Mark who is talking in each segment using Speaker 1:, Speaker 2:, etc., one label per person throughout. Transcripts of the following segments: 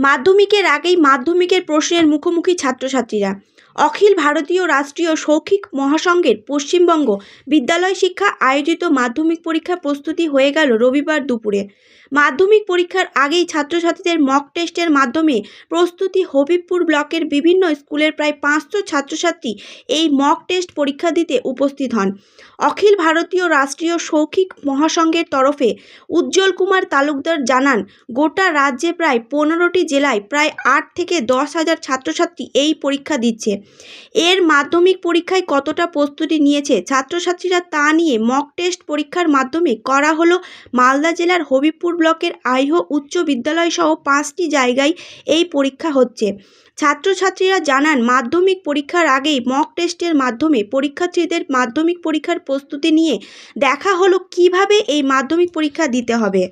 Speaker 1: মাধ্যমিকের আগেই মাধ্যমিকের প্রশ্নের মুখোমুখি ছাত্রছাত্রীরা। অখিল ভারতীয় রাষ্ট্রীয় শৌখিক মহাসংঘের পশ্চিমবঙ্গ বিদ্যালয় শিক্ষা আয়োজিত মাধ্যমিক পরীক্ষা প্রস্তুতি হয়ে গেল রবিবার দুপুরে। মাধ্যমিক পরীক্ষার আগেই ছাত্রছাত্রীদের মক টেস্টের মাধ্যমে প্রস্তুতি হবিবপুর ব্লকের বিভিন্ন স্কুলের প্রায় পাঁচশো ছাত্রছাত্রী এই মক টেস্ট পরীক্ষা দিতে উপস্থিত হন। অখিল ভারতীয় রাষ্ট্রীয় শৌখিক মহাসংঘের তরফে উজ্জ্বল কুমার তালুকদার জানান, গোটা রাজ্যে প্রায় পনেরোটি জেলায় প্রায় আট থেকে দশ হাজার ছাত্রছাত্রী এই পরীক্ষা দিচ্ছে। এর মাধ্যমিক পরীক্ষায় কতটা প্রস্তুতি নিয়েছে ছাত্রছাত্রীরা তা নিয়ে মক টেস্ট পরীক্ষার মাধ্যমে করা হলো মালদা জেলার হবিবপুর ব্লকের আইহ উচ্চ বিদ্যালয় সহ পাঁচটি জায়গায় এই পরীক্ষা হচ্ছে। ছাত্রছাত্রীরা জানান, মাধ্যমিক পরীক্ষার আগেই মক টেস্টের মাধ্যমে পরীক্ষার্থীদের মাধ্যমিক পরীক্ষার প্রস্তুতি নিয়ে দেখা হলো কীভাবে এই মাধ্যমিক পরীক্ষা দিতে হবে।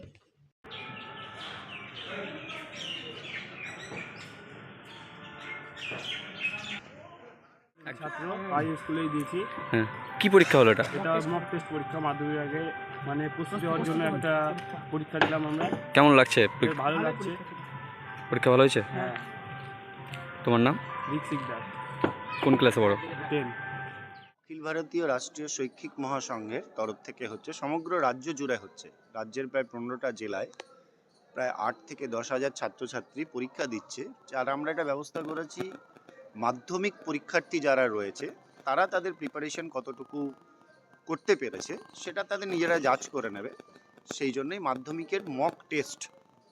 Speaker 2: ছাত্র আই স্কুলেই দিয়েছি।
Speaker 3: হ্যাঁ। কি পরীক্ষা হলো এটা
Speaker 2: এটা মক টেস্ট পরীক্ষা মাধ্যমিক আগে মানে প্রস্তুতি হওয়ার জন্য একটা পরীক্ষা দিলাম আমরা।
Speaker 3: কেমন লাগছে?
Speaker 2: বেশ ভালো লাগছে।
Speaker 3: পরীক্ষা ভালো হয়েছে?
Speaker 2: হ্যাঁ।
Speaker 3: তোমার নাম?
Speaker 2: রিক
Speaker 3: কোন ক্লাসে পড়ো?
Speaker 2: টেন।
Speaker 4: অখিল ভারতীয় রাষ্ট্রীয় শৈক্ষিক মহাসংঘের তরফ থেকে হচ্ছে সমগ্র রাজ্য জুড়ে হচ্ছে। রাজ্যের প্রায় পনেরোটা জেলায় প্রায় আট থেকে দশ হাজার ছাত্রছাত্রী পরীক্ষা দিচ্ছে। যার আমরা একটা ব্যবস্থা করেছি মাধ্যমিক পরীক্ষার্থী যারা রয়েছে তারা তাদের প্রিপারেশন কতটুকু করতে পেরেছে সেটা তাদের নিজেরা যাচ করে নেবে। সেই জন্যই মাধ্যমিকের মক টেস্ট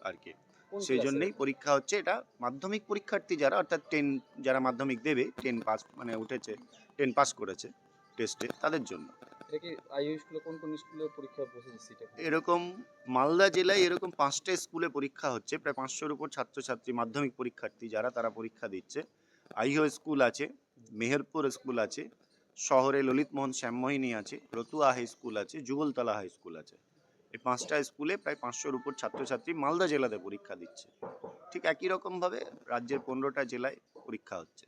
Speaker 4: আর কি সেই জন্যই পরীক্ষা হচ্ছে এটা মাধ্যমিক পরীক্ষার্থী যারা অর্থাৎ টেন যারা মাধ্যমিক দেবে টেন পাস মানে উঠেছে টেন পাস করেছে টেস্টে তাদের জন্য। এরকম মালদা জেলায় এরকম পাঁচটা স্কুলে পরীক্ষা হচ্ছে প্রায় পাঁচশোর উপর ছাত্রছাত্রী মাধ্যমিক পরীক্ষার্থী যারা তারা পরীক্ষা দিচ্ছে। আইহো স্কুল আছে মেহেরপুর স্কুল আছে শহরে ললিতমোহন শ্যামমোহিনী আছে রতুয়া হাই স্কুল আছে যুগলতলা হাই স্কুল আছে। এই পাঁচটা স্কুলে প্রায় পাঁচশোর উপর ছাত্রছাত্রী মালদা জেলাতে পরীক্ষা দিচ্ছে। ঠিক একই রকমভাবে রাজ্যের পনেরোটা জেলায় পরীক্ষা হচ্ছে।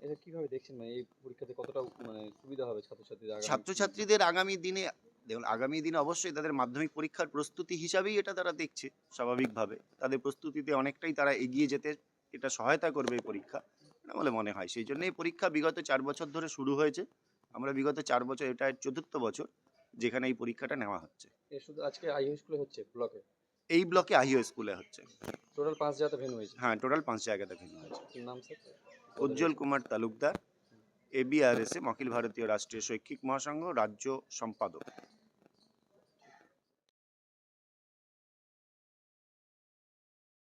Speaker 5: এটা কীভাবে দেখছেন মানে এই পরীক্ষাতে কতটা মানে সুবিধা হবে ছাত্রছাত্রীদের আগামী
Speaker 4: ছাত্রছাত্রীদের আগামী দিনে দেখুন আগামী দিনে অবশ্যই তাদের মাধ্যমিক পরীক্ষার প্রস্তুতি হিসাবেই এটা তারা দেখছে স্বাভাবিকভাবে। তাদের প্রস্তুতিতে অনেকটাই তারা এগিয়ে যেতে এটা সহায়তা করবে এই পরীক্ষা। বলে মনে হয়। সেই জন্য এই পরীক্ষা বিগত চার বছর ধরে শুরু হয়েছে। আমরা বিগত চার বছর এটা চতুর্থ বছর যেখানে এই পরীক্ষাটা নেওয়া হচ্ছে।
Speaker 5: শুধু আজকে আইইউ স্কুলে হচ্ছে ব্লকে
Speaker 4: এই ব্লকে আহিও স্কুলে হচ্ছে।
Speaker 5: টোটাল পাঁচ জায়গাতে ভেন্যু হয়েছে?
Speaker 4: হ্যাঁ টোটাল পাঁচ জায়গাতে ভিন্ন হয়েছে।
Speaker 5: নাম স্যার
Speaker 4: উজ্জ্বল কুমার তালুকদার এবিআরএসএ অখিল ভারতীয় রাষ্ট্রীয় শৈক্ষিক মহাসংঘ রাজ্য সম্পাদক।